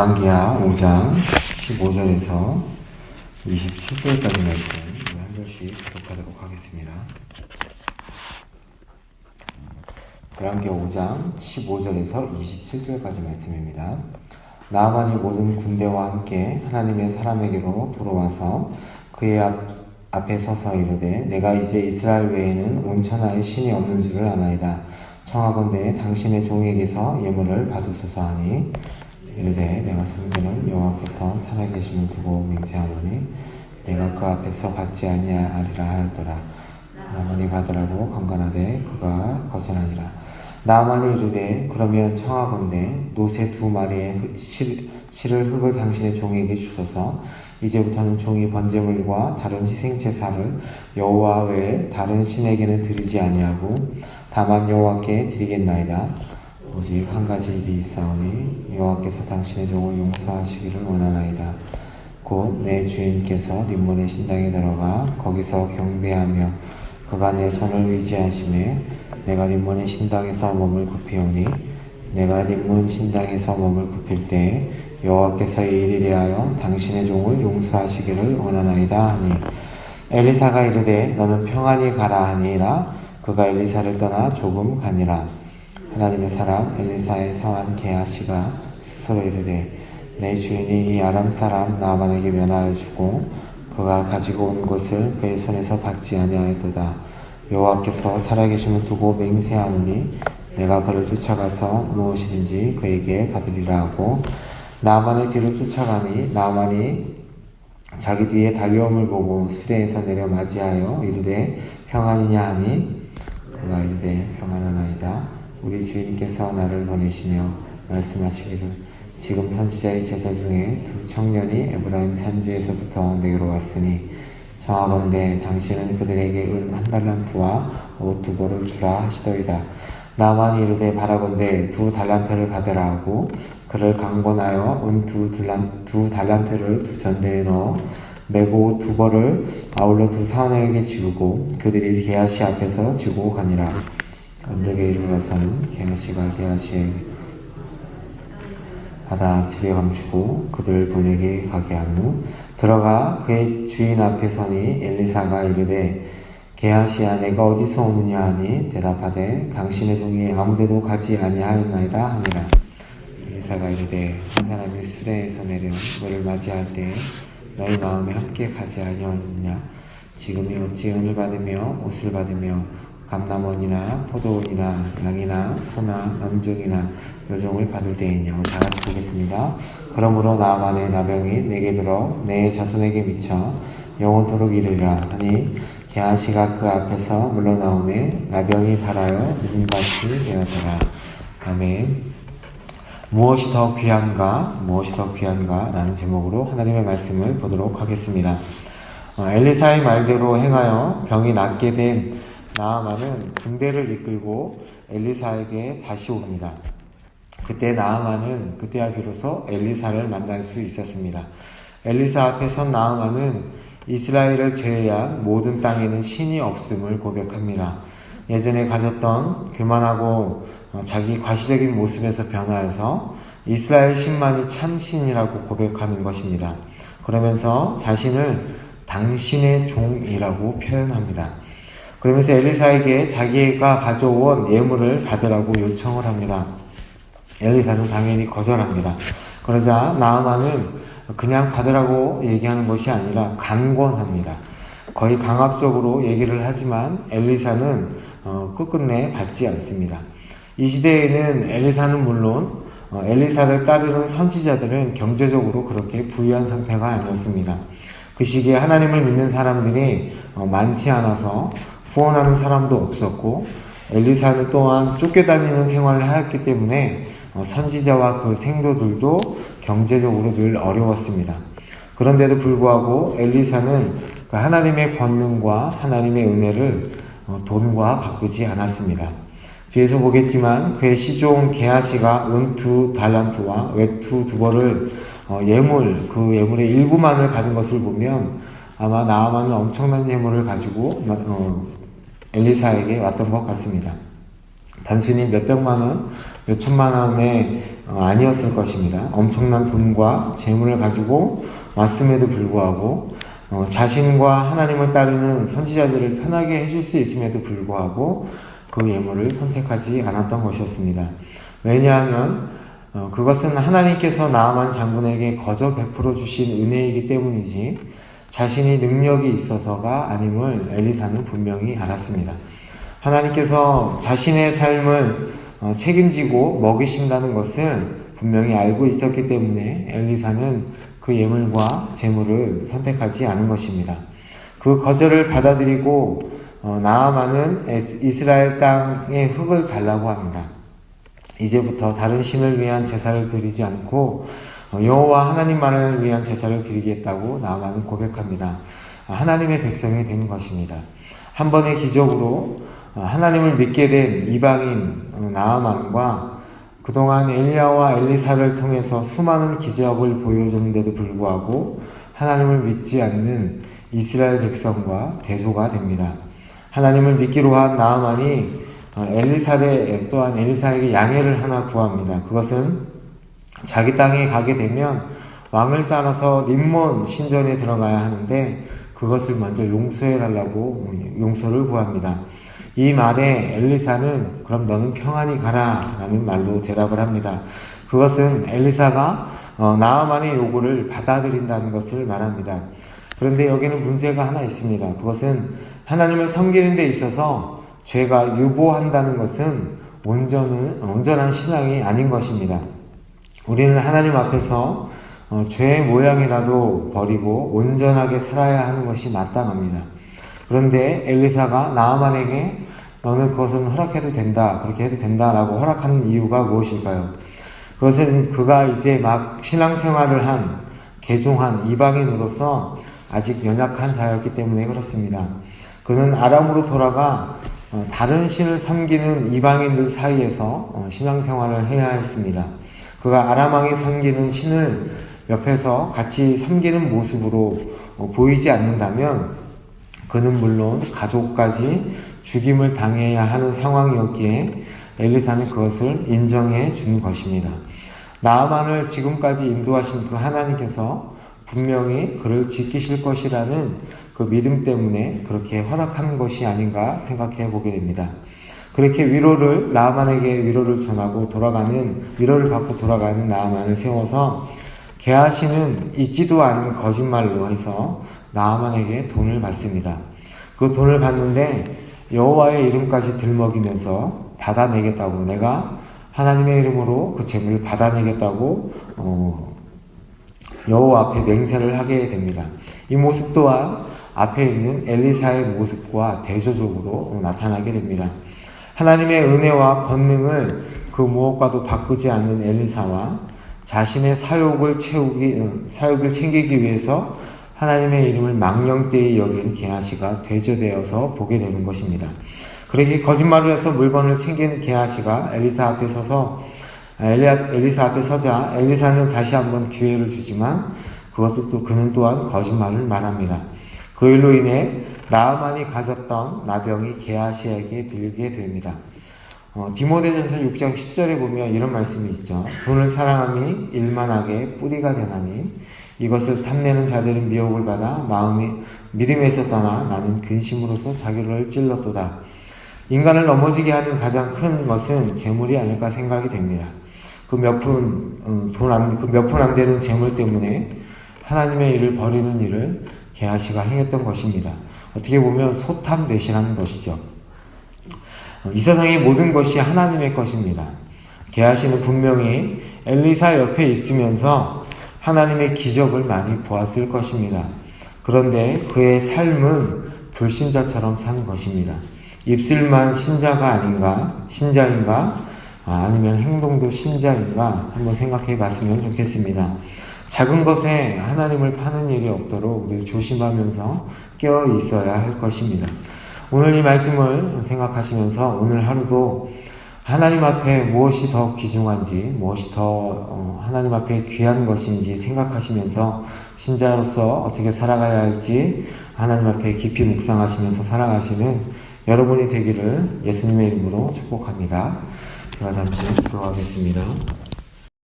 열왕기하 5장 15절에서 27절까지 말씀 한 절씩 기록하도록 하겠습니다. 열왕기하 5장 15절에서 27절까지 말씀입니다. 나만이 모든 군대와 함께 하나님의 사람에게로 돌아와서 그의 앞, 앞에 서서 이르되 내가 이제 이스라엘 외에는 온 천하에 신이 없는 줄을 아나이다. 청하건대 당신의 종에게서 예물을 받으소서 하니 이르되 내가 섬기는 여호와께서 살아계심을 두고 맹세하노니 내가 그 앞에서 받지 아니하리라 하였더라. 나만이 받으라고 강건하되 그가 거절하니라. 나만이 이르되 그러면 청하건대 노새 두 마리의 실, 실을 흙을 당신의 종에게 주소서. 이제부터는 종이 번제물과 다른 희생 제사를 여호와 외에 다른 신에게는 드리지 아니하고 다만 여호와께 드리겠나이다 오직 한 가지 일이 있사오니 여호와께서 당신의 종을 용서하시기를 원하나이다. 곧 내 주인께서 림몬의 신당에 들어가 거기서 경배하며 그가 내 손을 의지하심에 내가 림몬의 신당에서 몸을 굽히오니 내가 림몬 신당에서 몸을 굽힐 때에 여호와께서 이 일에 대하여 당신의 종을 용서하시기를 원하나이다 하니 엘리사가 이르되 너는 평안히 가라 하니라 그가 엘리사를 떠나 조금 가니라 하나님의 사람 엘리사의 상한 게하시가 스스로 이르되 내 주인이 이 아람 사람 나만에게 면하여 주고 그가 가지고 온 것을 그의 손에서 받지 아니하였도다. 여호와께서 살아계심을 두고 맹세하느니 내가 그를 쫓아가서 무엇이든지 그에게 받으리라 하고 나만의 뒤를 쫓아가니 나만이 자기 뒤에 달려옴을 보고 수레에서 내려 맞이하여 이르되 평안이냐 하니? 그가 이르되 평안하나이다 우리 주인께서 나를 보내시며 말씀하시기를 지금 선지자의 제자 중에 두 청년이 에브라임 산지에서부터 내게로 왔으니 정하건대 당신은 그들에게 은 한 달란트와 옷 두 벌을 주라 하시더이다. 나만 이르되 바라건대 두 달란트를 받으라 하고 그를 강권하여 은 두 두 달란트를 두 전대에 넣어 메고 두 벌을 아울러 두 사원에게 지우고 그들이 게하시 앞에서 지고 가니라. 언덕에 이르러서는 게하시가 게하시에게 받아 집에 감추고 그들을 보내게 가게 한 후 들어가 그의 주인 앞에 서니 엘리사가 이르되 게하시야 내가 어디서 오느냐 하니 대답하되 당신의 종이 아무데도 가지 아니하였나이다 하니라. 엘리사가 이르되 한 사람이 수레에서 내려 너를 맞이할 때 너희 마음에 함께 가지 아니하였느냐? 지금이 어찌 은을 받으며 옷을 받으며 감남원이나 포도원이나 양이나 소나 남종이나 요종을 받을 때이냐 다 같이 보겠습니다. 그러므로 나만의 나병이 내게 들어 내 자손에게 미쳐 영원토록 이르리라 하니 게하시가 그 앞에서 물러나오매 나병이 발하여 누군같이 되었더라. 아멘. 무엇이 더 귀한가? 무엇이 더 귀한가? 라는 제목으로 하나님의 말씀을 보도록 하겠습니다. 어, 엘리사의 말대로 행하여 병이 낫게 된 나아만은 군대를 이끌고 엘리사에게 다시 옵니다. 그때 나아만은 그때야 비로소 엘리사를 만날 수 있었습니다. 엘리사 앞에 선 나아만은 이스라엘을 제외한 모든 땅에는 신이 없음을 고백합니다. 예전에 가졌던 교만하고 어, 자기 과시적인 모습에서 변화해서 이스라엘 신만이 참 신이라고 고백하는 것입니다. 그러면서 자신을 당신의 종이라고 표현합니다. 그러면서 엘리사에게 자기가 가져온 예물을 받으라고 요청을 합니다. 엘리사는 당연히 거절합니다. 그러자 나아만은 그냥 받으라고 얘기하는 것이 아니라 강권합니다. 거의 강압적으로 얘기를 하지만 엘리사는 어, 끝끝내 받지 않습니다. 이 시대에는 엘리사는 물론 어, 엘리사를 따르는 선지자들은 경제적으로 그렇게 부유한 상태가 아니었습니다. 그 시기에 하나님을 믿는 사람들이 어, 많지 않아서 후원하는 사람도 없었고 엘리사는 또한 쫓겨다니는 생활을 하였기 때문에 어, 선지자와 그 생도들도 경제적으로 늘 어려웠습니다. 그런데도 불구하고 엘리사는 그 하나님의 권능과 하나님의 은혜를 어, 돈과 바꾸지 않았습니다. 뒤에서 보겠지만 그의 시종 게하시가 은두 달란트와 외투 두 벌을 어, 예물 그 예물의 일부만을 받은 것을 보면 아마 나아만은 엄청난 예물을 가지고 엘리사에게 왔던 것 같습니다. 단순히 몇 백만 원 몇 천만 원의 어, 아니었을 것입니다. 엄청난 돈과 재물을 가지고 왔음에도 불구하고 어, 자신과 하나님을 따르는 선지자들을 편하게 해줄 수 있음에도 불구하고 그 예물을 선택하지 않았던 것이었습니다. 왜냐하면 어, 그것은 하나님께서 나아만 장군에게 거저 베풀어 주신 은혜이기 때문이지 자신이 능력이 있어서가 아님을 엘리사는 분명히 알았습니다. 하나님께서 자신의 삶을 어, 책임지고 먹이신다는 것을 분명히 알고 있었기 때문에 엘리사는 그 예물과 재물을 선택하지 않은 것입니다. 그 거절을 받아들이고 어, 에스- 이스라엘 땅의 흙을 달라고 합니다. 이제부터 다른 신을 위한 제사를 드리지 않고 어, 여호와 하나님만을 위한 제사를 드리겠다고 나아만은 고백합니다. 아, 하나님의 백성이 된 것입니다. 한 번의 기적으로 어, 하나님을 믿게 된 이방인 어, 나아만과 그동안 엘리야와 엘리사를 통해서 수많은 기적을 보여줬는데도 불구하고 하나님을 믿지 않는 이스라엘 백성과 대조가 됩니다. 하나님을 믿기로 한 나아만이 어, 엘리사의 또한 엘리사에게 양해를 하나 구합니다. 그것은 자기 땅에 가게 되면 왕을 따라서 림몬 신전에 들어가야 하는데 그것을 먼저 용서해 달라고 용서를 구합니다. 이 말에 엘리사는 그럼 너는 평안히 가라 라는 말로 대답을 합니다. 그것은 엘리사가 어, 나아만의 요구를 받아들인다는 것을 말합니다. 그런데 여기는 문제가 하나 있습니다. 그것은 하나님을 섬기는 데 있어서 죄가 유보한다는 것은 온전한 신앙이 아닌 것입니다. 우리는 하나님 앞에서 어, 죄의 모양이라도 버리고 온전하게 살아야 하는 것이 마땅합니다. 그런데 엘리사가 나아만에게 너는 그것은 허락해도 된다, 그렇게 해도 된다라고 허락하는 이유가 무엇일까요? 그것은 그가 이제 막 신앙생활을 한 개종한 이방인으로서 아직 연약한 자였기 때문에 그렇습니다. 그는 아람으로 돌아가 어, 다른 신을 섬기는 이방인들 사이에서 어, 신앙생활을 해야 했습니다. 그가 아람왕이 섬기는 신을 옆에서 같이 섬기는 모습으로 어, 보이지 않는다면 그는 물론 가족까지 죽임을 당해야 하는 상황이었기에 엘리사는 그것을 인정해 준 것입니다. 나아만을 지금까지 인도하신 그 하나님께서 분명히 그를 지키실 것이라는 그 믿음 때문에 그렇게 허락한 것이 아닌가 생각해 보게 됩니다. 그렇게 위로를 나아만에게 위로를 전하고 돌아가는 위로를 받고 돌아가는 나아만을 세워서 게하시는 있지도 않은 거짓말로 해서 나아만에게 돈을 받습니다. 그 돈을 받는데 여호와의 이름까지 들먹이면서 받아내겠다고 내가 하나님의 이름으로 그 재물을 받아내겠다고 어, 여호와 앞에 맹세를 하게 됩니다. 이 모습 또한 앞에 있는 엘리사의 모습과 대조적으로 나타나게 됩니다. 하나님의 은혜와 권능을 그 무엇과도 바꾸지 않는 엘리사와 자신의 사욕을 채우기 어, 사욕을 챙기기 위해서 하나님의 이름을 망령되이 여긴 게하시가 대조되어서 보게 되는 것입니다. 그렇게 거짓말을 해서 물건을 챙기는 게하시가 엘리사 앞에 서서 엘리야, 엘리사 앞에 서자 엘리사는 다시 한번 기회를 주지만 그것을 또 그는 또한 거짓말을 말합니다. 그 일로 인해 나아만이 가졌던 나병이 게하시에게 들게 됩니다. 어, 디모데전서 6장 10절에 보면 이런 말씀이 있죠. 돈을 사랑함이 일만하게 뿌리가 되나니 이것을 탐내는 자들은 미혹을 받아 마음이 믿음에서 떠나 많은 근심으로서 자기를 찔렀도다. 인간을 넘어지게 하는 가장 큰 것은 재물이 아닐까 생각이 됩니다. 그 몇 푼, 음, 돈 안, 그 몇 푼 안 되는 재물 때문에 하나님의 일을 버리는 일을 게하시가 행했던 것입니다. 어떻게 보면 소탐 대신하는 것이죠. 어, 이 세상의 모든 것이 하나님의 것입니다. 게하시는 분명히 엘리사 옆에 있으면서 하나님의 기적을 많이 보았을 것입니다. 그런데 그의 삶은 불신자처럼 사는 것입니다. 입술만 신자가 아닌가, 신자인가, 아, 아니면 행동도 신자인가 한번 생각해 봤으면 좋겠습니다. 작은 것에 하나님을 파는 일이 없도록 늘 조심하면서 깨어 있어야 할 것입니다. 오늘 이 말씀을 생각하시면서 오늘 하루도 하나님 앞에 무엇이 더 귀중한지, 무엇이 더 어, 하나님 앞에 귀한 것인지 생각하시면서 신자로서 어떻게 살아가야 할지 하나님 앞에 깊이 묵상하시면서 살아가시는 여러분이 되기를 예수님의 이름으로 축복합니다. 제가 잠시 기도하겠습니다.